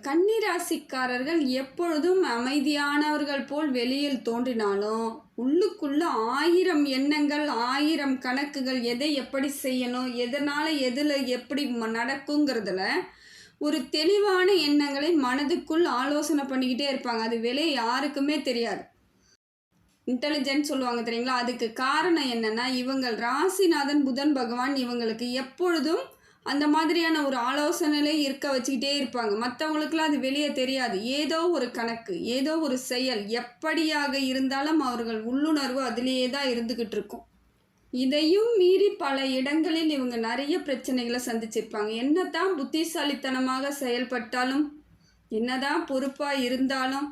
கன்னிராசிக்காரர்கள் எப்பொழுதும் அமைதியானவர்கள் போல் வெளியில் தோன்றினாலும் உள்ளுக்குள்ள ஆயிரம் எண்ணங்கள் ஆயிரம் கணக்குகள் எதை எப்படி செய்யணும் எதனால் எதில் எப்படி ம- நடக்குங்கிறதுல ஒரு தெளிவான எண்ணங்களை மனதுக்குள் ஆலோசனை பண்ணிக்கிட்டே இருப்பாங்க. அது வெளியே யாருக்குமே தெரியாது. இன்டெலிஜென்ட் சொல்லுவாங்க தெரியுங்களா? அதுக்கு காரணம் என்னென்னா இவங்கள் ராசிநாதன் புதன் பகவான் இவங்களுக்கு எப்பொழுதும் அந்த மாதிரியான ஒரு ஆலோசனையிலே இருக்க வச்சுக்கிட்டே இருப்பாங்க. மற்றவங்களுக்குலாம் அது வெளியே தெரியாது. ஏதோ ஒரு கணக்கு ஏதோ ஒரு செயல் எப்படியாக இருந்தாலும் அவர்கள் உள்ளுணர்வு அதிலேயே தான் இருந்துக்கிட்டு இருக்கும். இதையும் மீறி பல இடங்களில் இவங்க நிறைய பிரச்சனைகளை சந்திச்சிருப்பாங்க. என்னதான் புத்திசாலித்தனமாக செயல்பட்டாலும் என்னதான் பொறுப்பாக இருந்தாலும்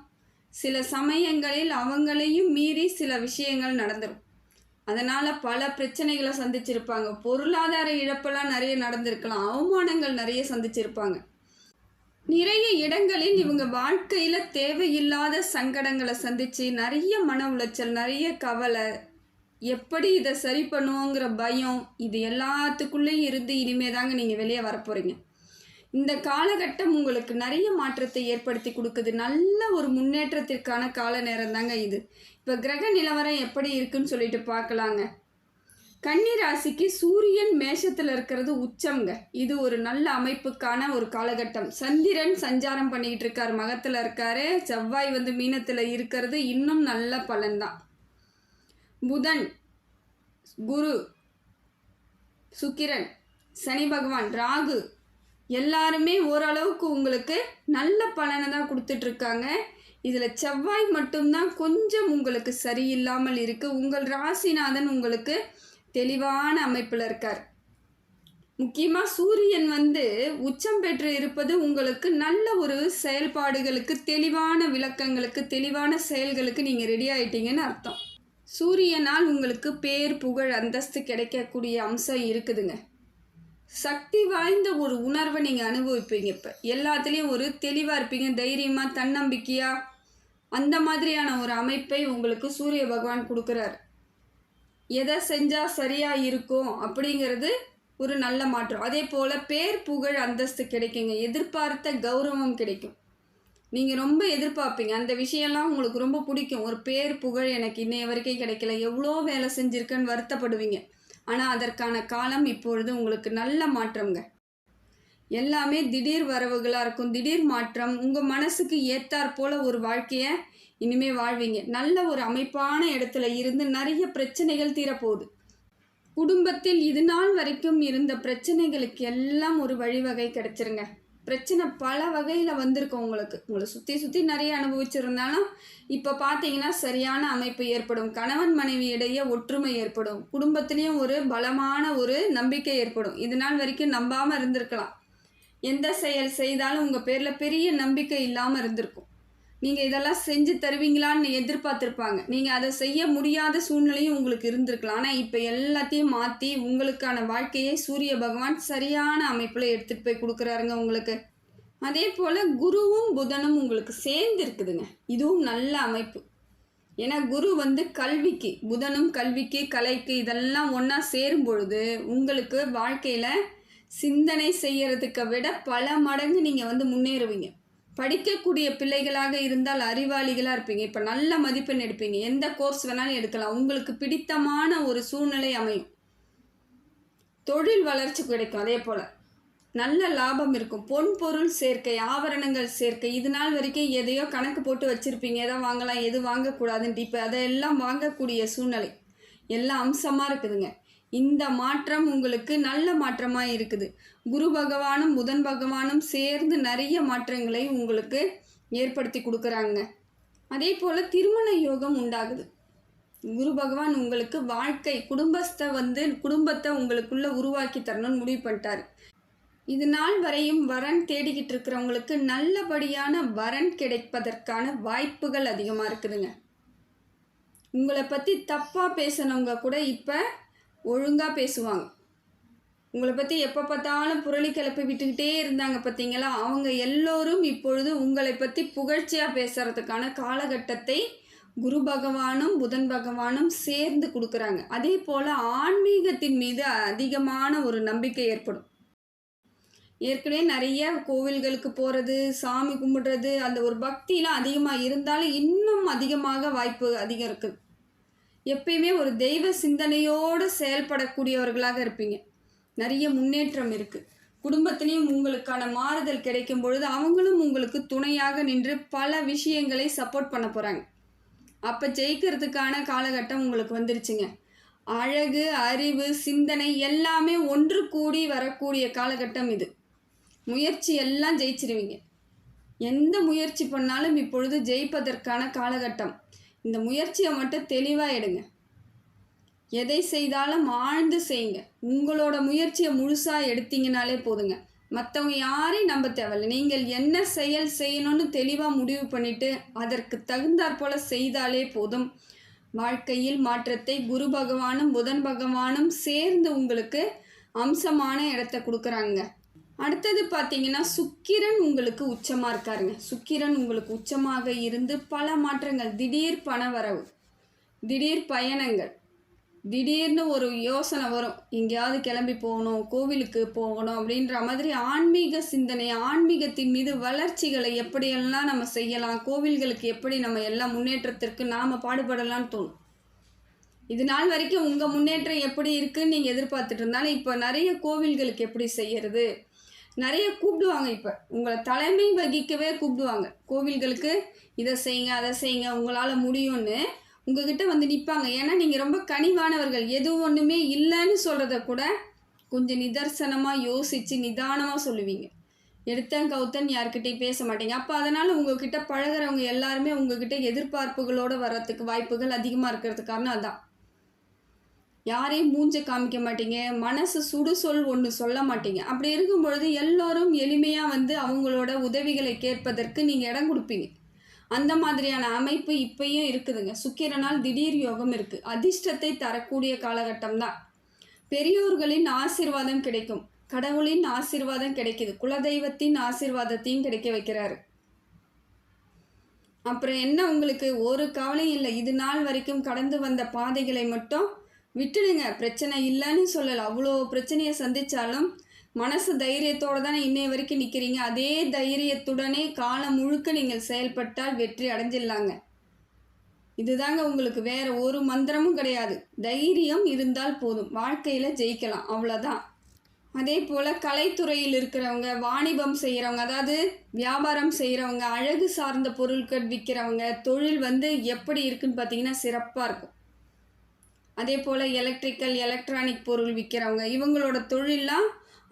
சில சமயங்களில் அவங்களையும் மீறி சில விஷயங்கள் நடந்துடும் அதனால் பல பிரச்சனைகளை சந்திச்சிருப்பாங்க. பொருளாதார இழப்பெல்லாம் நிறைய நடந்திருக்கலாம். அவமானங்கள் நிறைய சந்திச்சிருப்பாங்க. நிறைய இடங்களில் இவங்க வாழ்க்கையில் தேவையில்லாத சங்கடங்களை சந்தித்து நிறைய மன உளைச்சல் நிறைய கவலை எப்படி இதை சரி பண்ணுவோங்கிற பயம் இது எல்லாத்துக்குள்ளேயும் இருந்து இனிமே தாங்க நீங்கள் வெளியே வரப்போகிறீங்க இந்த காலகட்டம் உங்களுக்கு நிறைய மாற்றத்தை ஏற்படுத்தி கொடுக்குது. நல்ல ஒரு முன்னேற்றத்திற்கான கால நேரம் தாங்க இது. இப்போ கிரக நிலவரம் எப்படி இருக்குன்னு சொல்லிட்டு பார்க்கலாங்க. கன்னி ராசிக்கு சூரியன் மேஷத்தில் இருக்கிறது உச்சம்ங்க. இது ஒரு நல்ல அமைப்புக்கான ஒரு காலகட்டம். சந்திரன் சஞ்சாரம் பண்ணிக்கிட்டு இருக்கார். மகத்தில் இருக்காரு. செவ்வாய் வந்து மீனத்தில் இருக்கிறது இன்னும் நல்ல பலன்தான் புதன் குரு சுக்கிரன் சனி பகவான் ராகு எல்லாருமே ஓரளவுக்கு உங்களுக்கு நல்ல பலனை தான் கொடுத்துட்ருக்காங்க. இதில் செவ்வாய் மட்டும்தான் கொஞ்சம் உங்களுக்கு சரியில்லாமல் இருக்குது உங்கள் ராசிநாதன் உங்களுக்கு தெளிவான அமைப்பில் இருக்கார். முக்கியமாக சூரியன் வந்து உச்சம் பெற்று இருப்பது உங்களுக்கு நல்ல ஒரு செயல்பாடுகளுக்கு தெளிவான விளக்கங்களுக்கு தெளிவான செயல்களுக்கு நீங்கள் ரெடி ஆகிட்டீங்கன்னு அர்த்தம். சூரியனால் உங்களுக்கு பேர் புகழ் அந்தஸ்து கிடைக்கக்கூடிய அம்சம் இருக்குதுங்க. சக்தி வாய்ந்த ஒரு உணர்வை நீங்கள் அனுபவிப்பீங்க இப்போ. எல்லாத்துலேயும் ஒரு தெளிவாக இருப்பீங்க தைரியமாக தன்னம்பிக்கையாக அந்த மாதிரியான ஒரு அமைப்பை உங்களுக்கு சூரிய பகவான் கொடுக்குறார். எதை செஞ்சால் சரியாக இருக்கும் அப்படிங்கிறது ஒரு நல்ல மாற்றம். அதே போல் பேர் புகழ் அந்தஸ்து கிடைக்குங்க. எதிர்பார்த்த கௌரவம் கிடைக்கும். நீங்கள் ரொம்ப எதிர்பார்ப்பீங்க. அந்த விஷயம்லாம் உங்களுக்கு ரொம்ப பிடிக்கும். ஒரு பேர் புகழ் எனக்கு இன்னைய வரைக்கும் கிடைக்கல. எவ்வளோ வேலை செஞ்சுருக்கேன்னு வருத்தப்படுவீங்க. ஆனால் அதற்கான காலம் இப்பொழுது உங்களுக்கு நல்ல மாற்றம்ங்க. எல்லாமே திடீர் வரவுகளாக இருக்கும். திடீர் மாற்றம். உங்கள் மனசுக்கு ஏத்தாற் போல ஒரு வாழ்க்கையை இனிமே வாழ்வீங்க. நல்ல ஒரு அமைப்பான இடத்துல இருந்து நிறைய பிரச்சனைகள் தீரப்போகுது. குடும்பத்தில் இது நாள் வரைக்கும் இருந்த பிரச்சனைகளுக்கு எல்லாம் ஒரு வழிவகை கிடைச்சிருங்க. பிரச்சனை பல வகையில் வந்திருக்கும் உங்களுக்கு. உங்களை சுற்றி சுற்றி நிறைய அனுபவிச்சிருந்தாலும் இப்போ பார்த்தீங்கன்னா சரியான அமைப்பு ஏற்படும். கணவன் மனைவி இடையே ஒற்றுமை ஏற்படும். குடும்பத்திலையும் ஒரு பலமான ஒரு நம்பிக்கை ஏற்படும். இது நாள் வரைக்கும் நம்பாமல் இருந்திருக்கலாம். எந்த செயல் செய்தாலும் உங்கள் பேரில் பெரிய நம்பிக்கை இல்லாமல் இருந்திருக்கும். நீங்கள் இதெல்லாம் செஞ்சு தருவீங்களான்னு எதிர்பார்த்துருப்பாங்க. நீங்கள் அதை செய்ய முடியாத சூழ்நிலையும் உங்களுக்கு இருந்திருக்கலாம். ஆனால் இப்போ எல்லாத்தையும் மாற்றி உங்களுக்கான வாழ்க்கையை சூரிய பகவான் சரியான அமைப்பில் எடுத்துகிட்டு போய் கொடுக்குறாருங்க உங்களுக்கு. அதே போல் குருவும் புதனும் உங்களுக்கு சேர்ந்து இருக்குதுங்க இதுவும் நல்ல அமைப்பு. ஏன்னா குரு வந்து கல்விக்கு புதனும் கல்விக்கு கலைக்கு இதெல்லாம் ஒன்றா சேரும் பொழுது உங்களுக்கு வாழ்க்கையில் சிந்தனை செய்கிறதுக்கு விட பல மடங்கு நீங்கள் வந்து முன்னேறுவீங்க. படிக்கக்கூடிய பிள்ளைகளாக இருந்தால் அறிவாளிகளாக இருப்பீங்க. இப்போ நல்ல மதிப்பெண் எடுப்பீங்க. எந்த கோர்ஸ் வேணாலும் எடுக்கலாம். உங்களுக்கு பிடித்தமான ஒரு சூழ்நிலை அமையும். தொழில் வளர்ச்சி கிடைக்கும். அதே போல் நல்ல லாபம் இருக்கும். பொன் பொருள் சேர்க்கை ஆபரணங்கள் சேர்க்கை. இது நாள் வரைக்கும் எதையோ கணக்கு போட்டு வச்சுருப்பீங்க. எதை வாங்கலாம் எது வாங்கக்கூடாதுன்ட்டு. இப்போ அதையெல்லாம் வாங்கக்கூடிய சூழ்நிலை. எல்லா அம்சமாக இருக்குதுங்க. இந்த மாற்றம் உங்களுக்கு நல்ல மாற்றமாக இருக்குது. குரு பகவானும் புதன் பகவானும் சேர்ந்து நிறைய மாற்றங்களை உங்களுக்கு ஏற்படுத்தி கொடுக்குறாங்க. அதே போல் திருமண யோகம் உண்டாகுது. குரு பகவான் உங்களுக்கு வாழ்க்கை குடும்பத்தை வந்து குடும்பத்தை உங்களுக்குள்ளே உருவாக்கி தரணும்னு முடிவு பண்ணிட்டார். இது நாள் வரையும் வரன் தேடிக்கிட்டு இருக்கிறவங்களுக்கு நல்லபடியான வரன் கிடைப்பதற்கான வாய்ப்புகள் அதிகமாக இருக்குதுங்க. உங்களை பற்றி தப்பாக பேசினவங்க கூட இப்போ ஒழுங்காக பேசுவாங்க. உங்களை பற்றி எப்போ பார்த்தாலும் புரளி கிளப்பி விட்டுக்கிட்டே இருந்தாங்க பார்த்தீங்களா? அவங்க எல்லோரும் இப்பொழுது உங்களை பற்றி புகழ்ச்சியாக பேசுகிறதுக்கான காலகட்டத்தை குரு பகவானும் புதன் பகவானும் சேர்ந்து கொடுக்குறாங்க. அதே போல் ஆன்மீகத்தின் மீது அதிகமான ஒரு நம்பிக்கை ஏற்படும். ஏற்கனவே நிறைய கோவில்களுக்கு போகிறது சாமி கும்பிடுறது அந்த ஒரு பக்திலாம் அதிகமாக இருந்தாலும் இன்னும் அதிகமாக வாய்ப்பு அதிகம் இருக்குது. எப்பயுமே ஒரு தெய்வ சிந்தனையோடு செயல்படக்கூடியவர்களாக இருப்பீங்க. நிறைய முன்னேற்றம் இருக்குது குடும்பத்திலையும் உங்களுக்கான மாறுதல் கிடைக்கும் பொழுது அவங்களும் உங்களுக்கு துணையாக நின்று பல விஷயங்களை சப்போர்ட் பண்ண போகிறாங்க அப்போ ஜெயிக்கிறதுக்கான காலகட்டம் உங்களுக்கு வந்துருச்சுங்க. அழகு அறிவு சிந்தனை எல்லாமே ஒன்று கூடி வரக்கூடிய காலகட்டம் இது. முயற்சி எல்லாம் ஜெயிச்சிருவீங்க. எந்த முயற்சி பண்ணாலும் இப்பொழுது ஜெயிப்பதற்கான காலகட்டம். இந்த முயற்சியை மட்டும் தெளிவாக எடுங்க. எதை செய்தாலும் ஆழ்ந்து செய்யுங்க. உங்களோட முயற்சியை முழுசாக எடுத்தீங்கனாலே போதுங்க. மற்றவங்க யாரையும் நம்ப தேவையில்லை. நீங்கள் என்ன செயல் செய்யணும்னு தெளிவாக முடிவு பண்ணிவிட்டு அதற்கு தகுந்தாற் போல் செய்தாலே போதும். வாழ்க்கையில் மாற்றத்தை குரு பகவானும் புதன் பகவானும் சேர்ந்து உங்களுக்கு அம்சமான இடத்த கொடுக்குறாங்க. அடுத்தது பார்த்தீங்கன்னா சுக்கிரன் உங்களுக்கு உச்சமாக இருக்காருங்க. சுக்கிரன் உங்களுக்கு உச்சமாக இருந்து பல மாற்றங்கள். திடீர் பண வரவு திடீர் பயணங்கள் திடீர்னு ஒரு யோசனை வரும். எங்கேயாவது கிளம்பி போகணும் கோவிலுக்கு போகணும் அப்படின்ற மாதிரி ஆன்மீக சிந்தனை ஆன்மீகத்தின் மீது வளர்ச்சிகளை எப்படியெல்லாம் நம்ம செய்யலாம் கோவில்களுக்கு எப்படி நம்ம எல்லாம் முன்னேற்றத்திற்கு நாம் பாடுபடலாம்னு தோணும். இது நாள் வரைக்கும் உங்கள் முன்னேற்றம் எப்படி இருக்குன்னு நீங்கள் எதிர்பார்த்துட்டு இருந்தாலும் இப்போ நிறைய கோவில்களுக்கு எப்படி செய்யறது நிறைய கூப்பிடுவாங்க இப்போ. உங்களை தலைமை வகிக்கவே கூப்பிடுவாங்க. கோவில்களுக்கு இதை செய்யுங்க அதை செய்யுங்க உங்களால் முடியும்னு உங்ககிட்ட வந்து நிற்பாங்க ஏன்னா நீங்கள் ரொம்ப கனிவானவர்கள். எது ஒன்றுமே இல்லைன்னு சொல்கிறத கூட கொஞ்சம் நிதர்சனமாக யோசித்து நிதானமாக சொல்லுவீங்க. எடுத்தன் கவுத்தன் யார்கிட்டையும் பேச மாட்டீங்க. அப்போ அதனால் உங்ககிட்ட பழகுறவங்க எல்லாருமே உங்ககிட்ட எதிர்பார்ப்புகளோடு வர்றதுக்கு வாய்ப்புகள் அதிகமாக இருக்கிறதுக்கான அதான். யாரையும் மூஞ்ச காமிக்க மாட்டீங்க மனசு சுடுசொல் ஒன்று சொல்ல மாட்டீங்க. அப்படி இருக்கும் பொழுது எல்லோரும் எளிமையாக வந்து அவங்களோட உதவிகளை கேட்பதற்கு நீங்கள் இடம் கொடுப்பீங்க. அந்த மாதிரியான அமைப்பு இப்பயும் இருக்குதுங்க. சுக்கிரனால் திடீர் யோகம் இருக்குது அதிர்ஷ்டத்தை தரக்கூடிய காலகட்டம் தான் பெரியோர்களின் ஆசிர்வாதம் கிடைக்கும். கடவுளின் ஆசிர்வாதம் கிடைக்குது. குலதெய்வத்தின் ஆசிர்வாதத்தையும் கிடைக்க வைக்கிறாரு. அப்புறம் என்ன உங்களுக்கு? ஒரு கவலையும் இல்லை. இது நாள் வரைக்கும் கடந்து வந்த பாதைகளை மட்டும் விட்டுடுங்க பிரச்சனை இல்லைன்னு சொல்லலை. அவ்வளோ பிரச்சனையை சந்தித்தாலும் மனசு தைரியத்தோடு தானே இன்னைய வரைக்கும் நிற்கிறீங்க அதே தைரியத்துடனே காலம் முழுக்க நீங்கள் செயல்பட்டால் வெற்றி அடைஞ்சிடலாங்க. இதுதாங்க உங்களுக்கு வேற ஒரு மந்திரமும் கிடையாது. தைரியம் இருந்தால் போதும். வாழ்க்கையில் ஜெயிக்கலாம். அவ்வளோதான் அதே போல் கலைத்துறையில் இருக்கிறவங்க வாணிபம் செய்கிறவங்க அதாவது வியாபாரம் செய்கிறவங்க அழகு சார்ந்த பொருட்கள் விற்கிறவங்க தொழில் வந்து எப்படி இருக்குன்னு பார்த்தீங்கன்னா சிறப்பாக இருக்கும். அதே போல் எலக்ட்ரிக்கல் எலக்ட்ரானிக் பொருள் விற்கிறவங்க இவங்களோட தொழிலெலாம்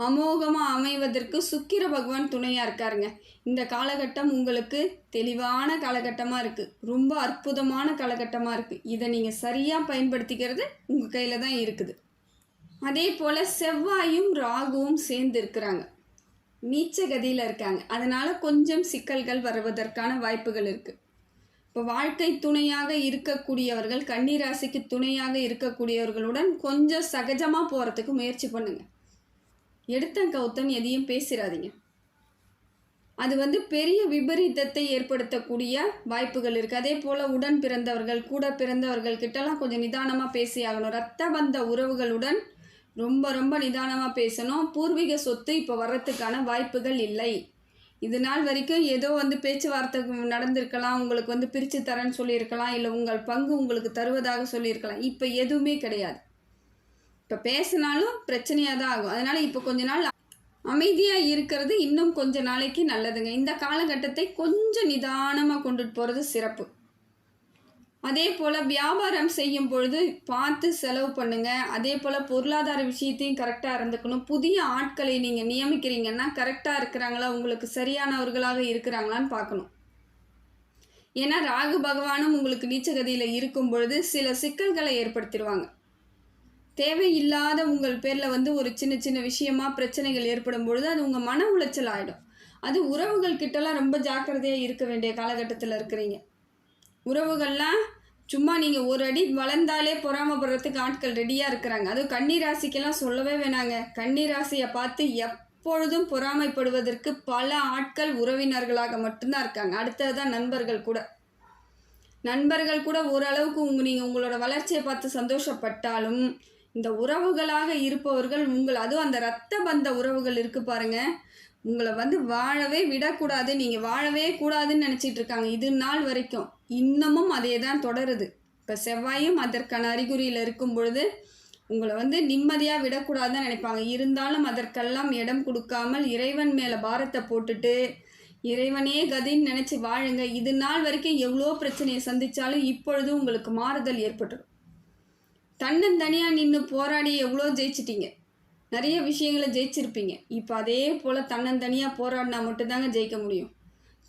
அமோகமாக அமைவதற்கு சுக்கிர பகவான் துணையாக இருக்காருங்க. இந்த காலகட்டம் உங்களுக்கு தெளிவான காலகட்டமாக இருக்குது ரொம்ப அற்புதமான காலகட்டமாக இருக்குது இதை நீங்கள் சரியாக பயன்படுத்திக்கிறது உங்கள் கையில் தான் இருக்குது. அதே போல் செவ்வாயும் ராகுவும் சேர்ந்து இருக்கிறாங்க. நீச்ச கதியில் இருக்காங்க. அதனால் கொஞ்சம் சிக்கல்கள் வருவதற்கான வாய்ப்புகள் இருக்குது இப்போ வாழ்க்கை துணையாக இருக்கக்கூடியவர்கள் கன்னிராசிக்கு துணையாக இருக்கக்கூடியவர்களுடன் கொஞ்சம் சகஜமாக போகிறதுக்கு முயற்சி பண்ணுங்கள் எடுத்தன் கௌத்தன் எதையும் பேசிடாதீங்க அது வந்து பெரிய விபரீதத்தை ஏற்படுத்தக்கூடிய வாய்ப்புகள் இருக்குது அதே போல் உடன் பிறந்தவர்கள் கூட பிறந்தவர்கள் கிட்டலாம் கொஞ்சம் நிதானமாக பேசி ஆகணும். ரத்த வந்த உறவுகளுடன் ரொம்ப ரொம்ப நிதானமாக பேசணும். பூர்வீக சொத்து இப்போ வர்றதுக்கான வாய்ப்புகள் இல்லை. இது நாள் வரைக்கும் ஏதோ வந்து பேச்சுவார்த்தை நடந்திருக்கலாம் உங்களுக்கு வந்து பிரித்து தரேன்னு சொல்லியிருக்கலாம் இல்லை உங்கள் பங்கு உங்களுக்கு தருவதாக சொல்லியிருக்கலாம். இப்போ எதுவுமே கிடையாது. இப்போ பேசினாலும் பிரச்சனையாக தான் ஆகும். அதனால் இப்போ கொஞ்ச நாள் அமைதியாக இருக்கிறது இன்னும் கொஞ்ச நாளைக்கு நல்லதுங்க. இந்த காலகட்டத்தை கொஞ்சம் நிதானமாக கொண்டுட்டு போகிறது சிறப்பு. அதே போல் வியாபாரம் செய்யும் பொழுது பார்த்து செலவு பண்ணுங்கள் அதே போல் பொருளாதார விஷயத்தையும் கரெக்டாக இருந்துக்கணும். புதிய ஆட்களை நீங்கள் நியமிக்கிறீங்கன்னா கரெக்டாக இருக்கிறாங்களா? உங்களுக்கு சரியானவர்களாக இருக்கிறாங்களான்னு பார்க்கணும். ஏன்னா ராகு பகவானும் உங்களுக்கு நீச்சகதியில் இருக்கும் பொழுது சில சிக்கல்களை ஏற்படுத்திடுவாங்க. தேவையில்லாத உங்கள் பேரில் வந்து ஒரு சின்ன சின்ன விஷயமா பிரச்சனைகள் ஏற்படும் பொழுது அது உங்கள் மன உளைச்சல் ஆகிடும் அது உறவுகள் கிட்டலாம் ரொம்ப ஜாக்கிரதையாக இருக்க வேண்டிய காலகட்டத்தில் இருக்கிறீங்க. உறவுகள்லாம் சும்மா நீங்கள் ஒரு அடி வளர்ந்தாலே பொறாமப்படுறதுக்கு ஆட்கள் ரெடியாக இருக்கிறாங்க. அதுவும் கன்னி ராசிக்கெல்லாம் சொல்லவே வேணாங்க. கன்னி ராசியை பார்த்து எப்பொழுதும் பொறாமைப்படுவதற்கு பல ஆட்கள் உறவினர்களாக மட்டும்தான் இருக்காங்க. அடுத்தது தான் நண்பர்கள் கூட. நண்பர்கள் கூட ஓரளவுக்கு உங்க நீங்கள் உங்களோட வளர்ச்சியை பார்த்து சந்தோஷப்பட்டாலும் இந்த உறவுகளாக இருப்பவர்கள் உங்கள் அதுவும் அந்த இரத்த பந்த உறவுகள் இருக்கு பாருங்கள் உங்களை வந்து வாழவே விடக்கூடாது. நீங்கள் வாழவே கூடாதுன்னு நினச்சிட்டு இருக்காங்க. இது நாள் வரைக்கும். இன்னமும் அதே தான் தொடருது. இப்போ செவ்வாயும் அதற்கான அறிகுறியில் இருக்கும் பொழுது உங்களை வந்து நிம்மதியாக விடக்கூடாதுன்னு நினைப்பாங்க. இருந்தாலும் அதற்கெல்லாம் இடம் கொடுக்காமல் இறைவன் மேலே பாரத்தை போட்டுட்டு இறைவனே கதின்னு நினச்சி வாழுங்க. இது நாள் வரைக்கும் எவ்வளோ பிரச்சனையை சந்தித்தாலும் இப்பொழுது உங்களுக்கு மாறுதல் ஏற்பட்டுடும் தன்னந்தனியாக நின்று போராடி எவ்வளோ ஜெயிச்சிட்டிங்க. நிறைய விஷயங்களை ஜெயிச்சிருப்பீங்க. இப்போ அதே போல் தன்னந்தனியாக போராடினா மட்டும்தாங்க ஜெயிக்க முடியும்.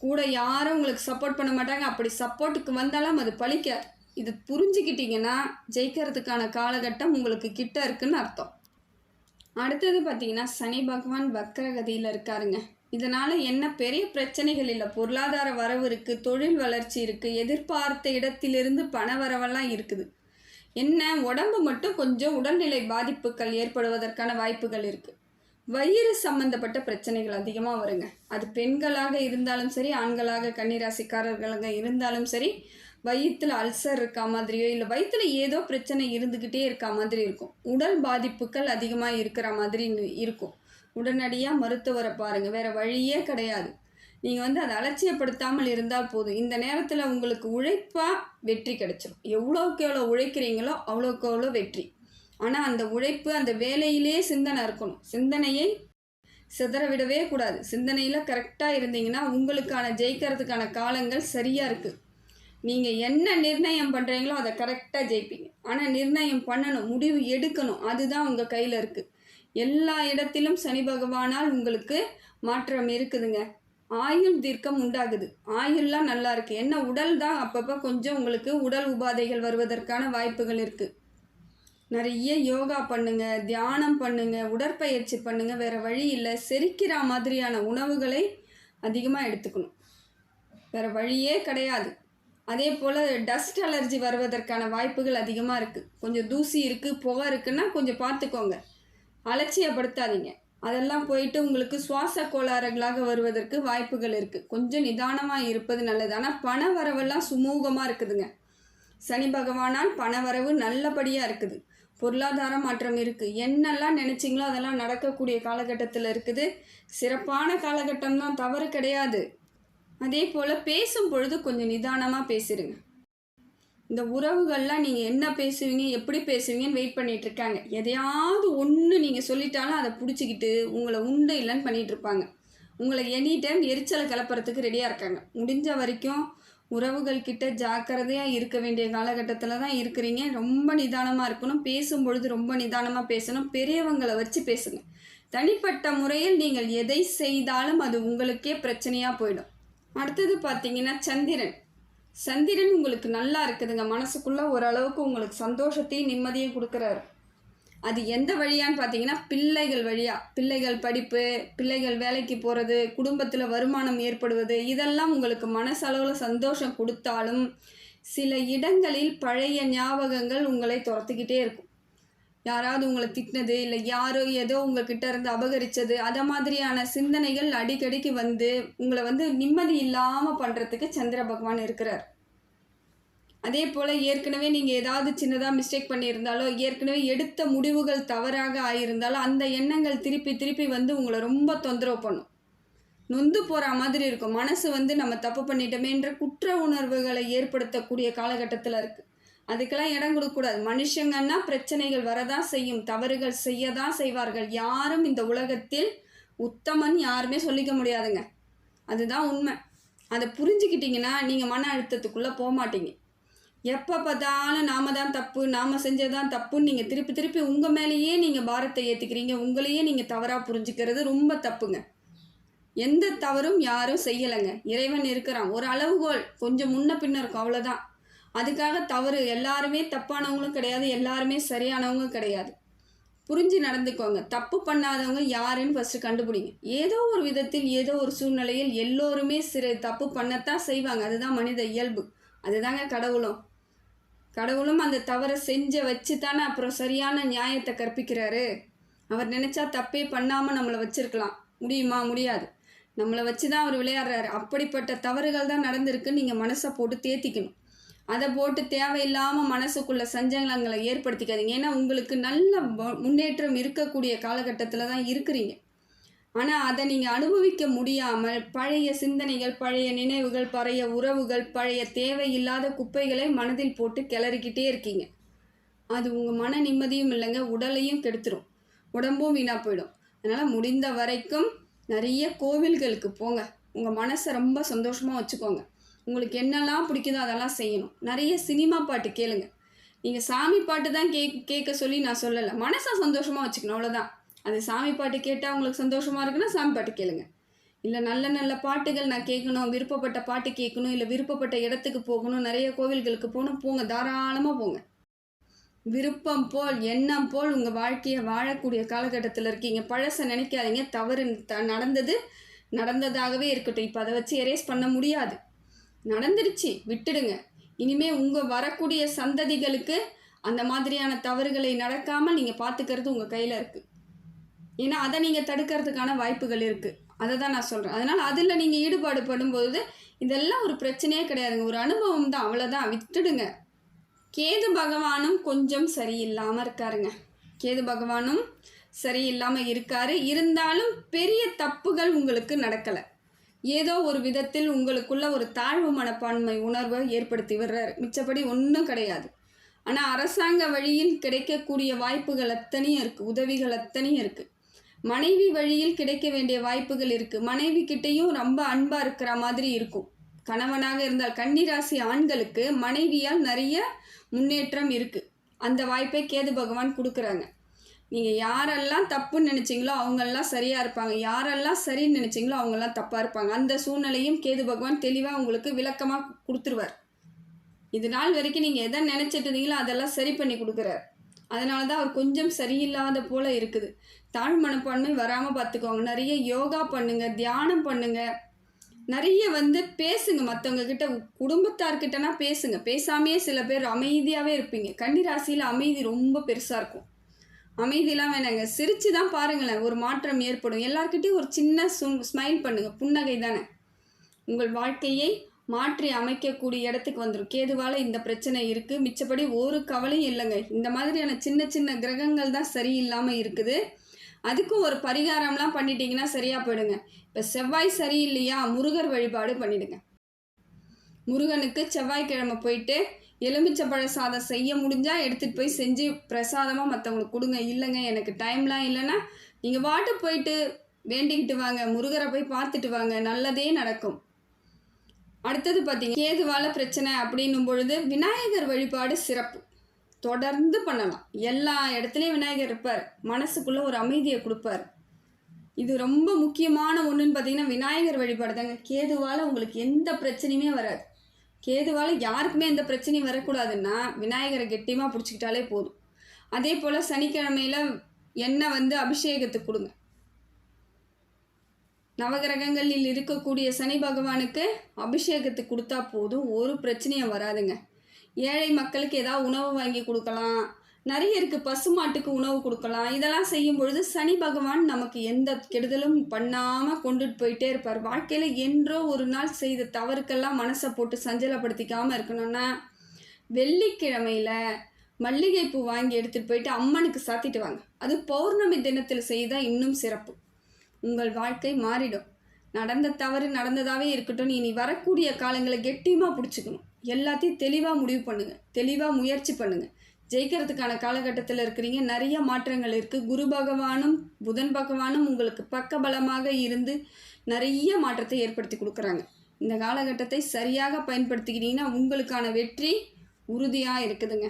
கூட யாரும் உங்களுக்கு சப்போர்ட் பண்ண மாட்டாங்க. அப்படி சப்போர்ட்டுக்கு வந்தாலும் அது பழிக்காது இது புரிஞ்சுக்கிட்டீங்கன்னா ஜெயிக்கிறதுக்கான காலகட்டம் உங்களுக்கு கிட்ட இருக்குன்னு அர்த்தம். அடுத்தது பார்த்தீங்கன்னா சனி பகவான் வக்ரகதியில் இருக்காருங்க. இதனால் என்ன பெரிய பிரச்சனைகள் இல்லை. பொருளாதார வரவு இருக்குது தொழில் வளர்ச்சி இருக்குது எதிர்பார்த்த இடத்திலிருந்து பண வரவெல்லாம் இருக்குது. என்ன? உடம்பு மட்டும் கொஞ்சம் உடல்நிலை பாதிப்புகள் ஏற்படுவதற்கான வாய்ப்புகள் இருக்குது வயிறு சம்பந்தப்பட்ட பிரச்சனைகள் அதிகமாக வருங்க. அது பெண்களாக இருந்தாலும் சரி ஆண்களாக கன்னிராசிக்காரர்களாக இருந்தாலும் சரி வயிற்றில் அல்சர் இருக்கா மாதிரியோ இல்லை வயிற்றில் ஏதோ பிரச்சனை இருந்துக்கிட்டே இருக்கா மாதிரி இருக்கும். உடல் பாதிப்புகள் அதிகமாக இருக்கிற மாதிரி இருக்கும். உடனடியாக மருத்துவரை பாருங்கள் வேறு வழியே கிடையாது. நீங்கள் வந்து அதை அலட்சியப்படுத்தாமல் இருந்தால் போதும். இந்த நேரத்தில் உங்களுக்கு உழைப்பாக வெற்றி கிடைச்சிடும் எவ்வளோக்கு எவ்வளோ உழைக்கிறீங்களோ அவ்வளோக்கு அவ்வளோ வெற்றி. ஆனால் அந்த உழைப்பு அந்த வேலையிலே சிந்தனை இருக்கணும். சிந்தனையை சிதற விடவே கூடாது. சிந்தனையில் கரெக்டாக இருந்தீங்கன்னா உங்களுக்கான ஜெயிக்கிறதுக்கான காலங்கள் சரியாக இருக்குது நீங்கள் என்ன நிர்ணயம் பண்ணுறீங்களோ அதை கரெக்டாக ஜெயிப்பீங்க. ஆனால் நிர்ணயம் பண்ணணும் முடிவு எடுக்கணும். அதுதான் உங்கள் கையில் இருக்குது எல்லா இடத்திலும் சனி பகவானால் உங்களுக்கு மாற்றம் இருக்குதுங்க. ஆயுள் தீர்க்கம் உண்டாகுது. ஆயுள்லாம் நல்லா இருக்குது என்ன உடல் தான் அப்பப்போ கொஞ்சம் உங்களுக்கு உடல் உபாதைகள் வருவதற்கான வாய்ப்புகள் இருக்குது நிறைய யோகா பண்ணுங்கள் தியானம் பண்ணுங்கள் உடற்பயிற்சி பண்ணுங்கள் வேறு வழி இல்லை. செரிக்கிற மாதிரியான உணவுகளை அதிகமாக எடுத்துக்கணும். வேறு வழியே கிடையாது. அதே போல் டஸ்ட் அலர்ஜி வருவதற்கான வாய்ப்புகள் அதிகமாக இருக்குது கொஞ்சம் தூசி இருக்குது புகை இருக்குன்னா கொஞ்சம் பார்த்துக்கோங்க. அலட்சியப்படுத்தாதீங்க. அதெல்லாம் போயிட்டு உங்களுக்கு சுவாச கோளாறுகளாக வருவதற்கு வாய்ப்புகள் இருக்குது கொஞ்சம் நிதானமாக இருப்பது நல்லது. ஆனால் பண வரவெல்லாம் சுமூகமாக இருக்குதுங்க. சனி பகவானால் பண வரவு நல்லபடியாக இருக்குது. பொருளாதார மாற்றம் இருக்குது என்னெல்லாம் நினச்சிங்களோ அதெல்லாம் நடக்கக்கூடிய காலகட்டத்தில் இருக்குது. சிறப்பான காலகட்டம் தான் தவறு கிடையாது. அதே போல் பேசும் பொழுது கொஞ்சம் நிதானமாக பேசிடுங்க இந்த உறவுகள்லாம் நீங்கள் என்ன பேசுவீங்க எப்படி பேசுவீங்கன்னு வெயிட் பண்ணிகிட்டு இருக்காங்க எதையாவது ஒன்று நீங்கள் சொல்லிட்டாலும் அதை பிடிச்சிக்கிட்டு உங்களை உண்டு இல்லைன்னு பண்ணிகிட்டு இருப்பாங்க உங்களை எனி டைம் எரிச்சலை கிளப்புறதுக்கு ரெடியாக இருக்காங்க. முடிஞ்ச வரைக்கும் உறவுகள் கிட்ட ஜாக்கிரதையாக இருக்க வேண்டிய காலகட்டத்தில் தான் இருக்கிறீங்க. ரொம்ப நிதானமாக இருக்கணும். பேசும்பொழுது ரொம்ப நிதானமாக பேசணும். பெரியவங்களை வச்சு பேசுங்க. தனிப்பட்ட முறையில் நீங்கள் எதை செய்தாலும் அது உங்களுக்கே பிரச்சனையாக போயிடும். அடுத்தது பார்த்தீங்கன்னா சந்திரன். சந்திரன் உங்களுக்கு நல்லா இருக்குதுங்க. மனசுக்குள்ளே ஓரளவுக்கு உங்களுக்கு சந்தோஷத்தையும் நிம்மதியும் கொடுக்குறாரு. அது எந்த வழியான்னு பார்த்தீங்கன்னா பிள்ளைகள் வழியாக பிள்ளைகள் படிப்பு பிள்ளைகள் வேலைக்கு போகிறது குடும்பத்தில் வருமானம் ஏற்படுவது இதெல்லாம் உங்களுக்கு மனசளவில் சந்தோஷம் கொடுத்தாலும் சில இடங்களில் பழைய ஞாபகங்கள் உங்களை துரத்துக்கிட்டே இருக்கும். யாராவது உங்களை திட்டினது இல்லை யாரோ ஏதோ உங்ககிட்ட இருந்து அபகரித்தது அதை மாதிரியான சிந்தனைகள் அடிக்கடிக்கு வந்து உங்களை வந்து நிம்மதி இல்லாமல் பண்ணுறதுக்கு சந்திர பகவான் இருக்கிறார். அதே போல் ஏற்கனவே நீங்கள் ஏதாவது சின்னதாக மிஸ்டேக் பண்ணியிருந்தாலோ ஏற்கனவே எடுத்த முடிவுகள் தவறாக ஆகியிருந்தாலோ அந்த எண்ணங்கள் திருப்பி திருப்பி வந்து உங்களை ரொம்ப தொந்தரவு பண்ணும். நொந்து போகிற மாதிரி இருக்கும். மனசு வந்து நம்ம தப்பு பண்ணிட்டோமேன்ற குற்ற உணர்வுகளை ஏற்படுத்தக்கூடிய காலகட்டத்தில் இருக்குது அதுக்கெல்லாம் இடம் கொடுக்கக்கூடாது. மனுஷங்கன்னா பிரச்சனைகள் வரதான் செய்யும் தவறுகள் செய்ய தான் செய்வார்கள். யாரும் இந்த உலகத்தில் உத்தமன் யாருமே சொல்லிக்க முடியாதுங்க. அதுதான் உண்மை. அதை புரிஞ்சுக்கிட்டிங்கன்னா நீங்கள் மன அழுத்தத்துக்குள்ளே போக மாட்டீங்க. எப்போ பார்த்தாலும் நாம தான் தப்பு நாம் செஞ்சதான் தப்புன்னு நீங்கள் திருப்பி திருப்பி உங்கள் மேலேயே நீங்கள் பாரத்தை ஏற்றுக்கிறீங்க உங்களையே நீங்கள் தவறாக புரிஞ்சுக்கிறது ரொம்ப தப்புங்க. எந்த தவறும் யாரும் செய்யலைங்க. இறைவன் இருக்கிறான். ஒரு அளவுகோல் கொஞ்சம் முன்ன பின்ன இருக்கும். அவ்வளோதான் அதுக்காக தவறு. எல்லாருமே தப்பானவங்களும் கிடையாது. எல்லாருமே சரியானவங்க கிடையாது. புரிஞ்சு நடந்துக்கோங்க. தப்பு பண்ணாதவங்க யாருன்னு ஃபஸ்ட்டு கண்டுபிடிங்க. ஏதோ ஒரு விதத்தில் ஏதோ ஒரு சூழ்நிலையில் எல்லோருமே சிறு தப்பு பண்ணத்தான் செய்வாங்க. அதுதான் மனித இயல்பு. அதுதாங்க கடவுளும். கடவுளும் அந்த தவறை செஞ்ச வச்சு தானே அப்புறம் சரியான நியாயத்தை கற்பிக்கிறாரு. அவர் நினச்சா தப்பே பண்ணாமல் நம்மளை வச்சுருக்கலாம். முடியுமா? முடியாது. நம்மளை வச்சு தான் அவர் விளையாடுறாரு. அப்படிப்பட்ட தவறுகள் தான் நடந்திருக்குன்னு நீங்கள் மனசை போட்டு தேத்திக்கணும். அதை போட்டு தேவையில்லாமல் மனசுக்குள்ள சஞ்சலங்களை ஏற்படுத்திக்காதீங்க. ஏன்னா உங்களுக்கு நல்ல முன்னேற்றம் இருக்கக்கூடிய காலகட்டத்தில் தான் இருக்கிறீங்க. ஆனால் அதை நீங்கள் அனுபவிக்க முடியாமல் பழைய சிந்தனைகள் பழைய நினைவுகள் பழைய உறவுகள் பழைய தேவையில்லாத குப்பைகளை மனதில் போட்டு கிளறிக்கிட்டே இருக்கீங்க. அது உங்கள் மன நிம்மதியும் இல்லைங்க உடலையும் கெடுத்துரும். உடம்பும் வீணாக போயிடும். அதனால் முடிந்த வரைக்கும் நிறைய கோவில்களுக்கு போங்க. உங்கள் மனசை ரொம்ப சந்தோஷமாக வச்சுக்கோங்க. உங்களுக்கு என்னெல்லாம் பிடிக்குதோ அதெல்லாம் செய்யணும். நிறைய சினிமா பாட்டு கேளுங்க. நீங்கள் சாமி பாட்டு தான் கே கேட்க சொல்லி நான் சொல்லலை. மனசை சந்தோஷமாக வச்சுக்கணும் அவ்வளோதான் அது சாமி பாட்டு கேட்டால் உங்களுக்கு சந்தோஷமாக இருக்குன்னா சாமி பாட்டு கேளுங்க. இல்லை நல்ல நல்ல பாட்டுகள் நான் கேட்கணும் விருப்பப்பட்ட பாட்டு கேட்கணும் இல்லை விருப்பப்பட்ட இடத்துக்கு போகணும் நிறைய கோவில்களுக்கு போகணும் போங்க தாராளமாக போங்க. விருப்பம் போல் எண்ணம் போல் உங்கள் வாழ்க்கையை வாழக்கூடிய காலகட்டத்தில் இருக்கீங்க. பழசை நினைக்காதீங்க. தவறு த நடந்தது நடந்ததாகவே இருக்கட்டும். இப்போ அதை வச்சு எரேஸ் பண்ண முடியாது. நடந்துருச்சு விட்டுடுங்க. இனிமே உங்கள் வரக்கூடிய சந்ததிகளுக்கு அந்த மாதிரியான தவறுகளை நடக்காமல் நீங்கள் பார்த்துக்கிறது உங்கள் கையில் இருக்குது ஏன்னா அதை நீங்கள் தடுக்கிறதுக்கான வாய்ப்புகள் இருக்குது அதை தான் நான் சொல்கிறேன் அதனால் அதில் நீங்கள் ஈடுபாடு படும்போது இதெல்லாம் ஒரு பிரச்சனையே கிடையாதுங்க. ஒரு அனுபவம் தான். அவ்வளோதான் விட்டுடுங்க. கேது பகவானும் கொஞ்சம் சரியில்லாமல் இருக்காருங்க. கேது பகவானும் சரியில்லாமல் இருக்காரு. இருந்தாலும் பெரிய தப்புகள் உங்களுக்கு நடக்கலை. ஏதோ ஒரு விதத்தில் உங்களுக்குள்ள ஒரு தாழ்வு மனப்பான்மை உணர்வை ஏற்படுத்தி விடுறாரு. மிச்சப்படி ஒன்றும் கிடையாது. ஆனால் அரசாங்க வழியில் கிடைக்கக்கூடிய வாய்ப்புகள் அத்தனையும் இருக்குது உதவிகள் அத்தனையும் இருக்குது மனைவி வழியில் கிடைக்க வேண்டிய வாய்ப்புகள் இருக்குது மனைவி கிட்டேயும் ரொம்ப அன்பாக இருக்கிற மாதிரி இருக்கும். கணவனாக இருந்தால் கன்னிராசி ஆண்களுக்கு மனைவியால் நிறைய முன்னேற்றம் இருக்குது அந்த வாய்ப்பை கேது பகவான் கொடுக்குறாங்க. நீங்கள் யாரெல்லாம் தப்புன்னு நினச்சிங்களோ அவங்கெல்லாம் சரியாக இருப்பாங்க. யாரெல்லாம் சரின்னு நினச்சிங்களோ அவங்கெல்லாம் தப்பாக இருப்பாங்க. அந்த சூழ்நிலையும் கேது பகவான் தெளிவாக உங்களுக்கு விளக்கமாக கொடுத்துருவார். இது நாள் வரைக்கும் நீங்கள் எதை நினச்சிட்டு இருந்தீங்களோ அதெல்லாம் சரி பண்ணி கொடுக்குறார். அதனால தான் அவர் கொஞ்சம் சரியில்லாத போல் இருக்குது. தாழ் மனப்பான்மை வராமல் பார்த்துக்கோங்க நிறைய யோகா பண்ணுங்கள் தியானம் பண்ணுங்கள் நிறைய வந்து பேசுங்க. மற்றவங்க கிட்ட குடும்பத்தார்கிட்டனா பேசுங்க. பேசாமையே சில பேர் அமைதியாகவே இருப்பீங்க. கன்னி ராசியில் அமைதி ரொம்ப பெருசாக இருக்கும். அமைதியெலாம் வேணாங்க. சிரித்து தான் பாருங்களேன். ஒரு மாற்றம் ஏற்படும். எல்லாருக்கிட்டையும் ஒரு சின்ன சு ஸ்மைல் பண்ணுங்கள் புன்னகை தானே. உங்கள் வாழ்க்கையை மாற்றி அமைக்கக்கூடிய இடத்துக்கு வந்துடும் கேதுவால் இந்த பிரச்சனை இருக்குது மிச்சப்படி ஒரு கவலையும் இல்லைங்க. இந்த மாதிரியான சின்ன சின்ன கிரகங்கள் தான் சரியில்லாமல் இருக்குது. அதுக்கும் ஒரு பரிகாரம்லாம் பண்ணிட்டீங்கன்னா சரியாக போயிடுங்க. இப்போ செவ்வாய் சரியில்லையா? முருகர் வழிபாடு பண்ணிடுங்க. முருகனுக்கு செவ்வாய்க்கிழமை போயிட்டு எலுமிச்சப்பழ சாதம் செய்ய முடிஞ்சால் எடுத்துகிட்டு போய் செஞ்சு பிரசாதமாக மற்றவங்களுக்கு கொடுங்க. இல்லைங்க எனக்கு டைம்லாம் இல்லைன்னா நீங்கள் பாட்டு போயிட்டு வேண்டிக்கிட்டு வாங்க. முருகரை போய் பார்த்துட்டு வாங்க. நல்லதே நடக்கும். அடுத்தது பார்த்தீங்க கேதுவால பிரச்சனை அப்படின்னும் பொழுது விநாயகர் வழிபாடு சிறப்பு. தொடர்ந்து பண்ணலாம். எல்லா இடத்துலையும் விநாயகர் இருப்பார். மனசுக்குள்ளே ஒரு அமைதியை கொடுப்பார். இது ரொம்ப முக்கியமான ஒன்றுன்னு பார்த்தீங்கன்னா விநாயகர் வழிபாடு தாங்க கேதுவால் உங்களுக்கு எந்த பிரச்சனையுமே வராது. கேதுவால் யாருக்குமே எந்த பிரச்சனையும் வரக்கூடாதுன்னா விநாயகரை கெட்டியமாக பிடிச்சிக்கிட்டாலே போதும். அதே போல் சனிக்கிழமையில் எண்ணெய் வந்து அபிஷேகத்துக்கு கொடுங்க. நவகிரகங்களில் இருக்கக்கூடிய சனி பகவானுக்கு அபிஷேகத்துக்கு கொடுத்தா போதும். ஒரு பிரச்சனையும் வராதுங்க. ஏழை மக்களுக்கு ஏதாவது உணவு வாங்கி கொடுக்கலாம். நிறைய இருக்குது பசுமாட்டுக்கு உணவு கொடுக்கலாம். இதெல்லாம் செய்யும் பொழுது சனி பகவான் நமக்கு எந்த கெடுதலும் பண்ணாமல் கொண்டுட்டு போயிட்டே இருப்பார். வாழ்க்கையில் என்றோ ஒரு நாள் செய்த தவறுக்கெல்லாம் மனசை போட்டு சஞ்சலப்படுத்திக்காமல் இருக்கணும்னா வெள்ளிக்கிழமையில் மல்லிகைப்பூ வாங்கி எடுத்துகிட்டு போயிட்டு அம்மனுக்கு சாத்திட்டு வாங்க. அது பௌர்ணமி தினத்தில் செய்தால் இன்னும் சிறப்பு. உங்கள் வாழ்க்கை மாறிடும். நடந்த தவறு நடந்ததாகவே இருக்கட்டும். இனி வரக்கூடிய காலங்களை கெட்டியமாக பிடிச்சிக்கணும். எல்லாத்தையும் தெளிவாக முடிவு பண்ணுங்கள் தெளிவாக முயற்சி பண்ணுங்கள் ஜெயிக்கிறதுக்கான காலகட்டத்தில் இருக்கிறீங்க. நிறைய மாற்றங்கள் இருக்குது குரு பகவானும் புதன் பகவானும் உங்களுக்கு பக்க பலமாக இருந்து நிறைய மாற்றத்தை ஏற்படுத்தி கொடுக்குறாங்க. இந்த காலகட்டத்தை சரியாக பயன்படுத்திக்கிட்டீங்கன்னா உங்களுக்கான வெற்றி உறுதியாக இருக்குதுங்க.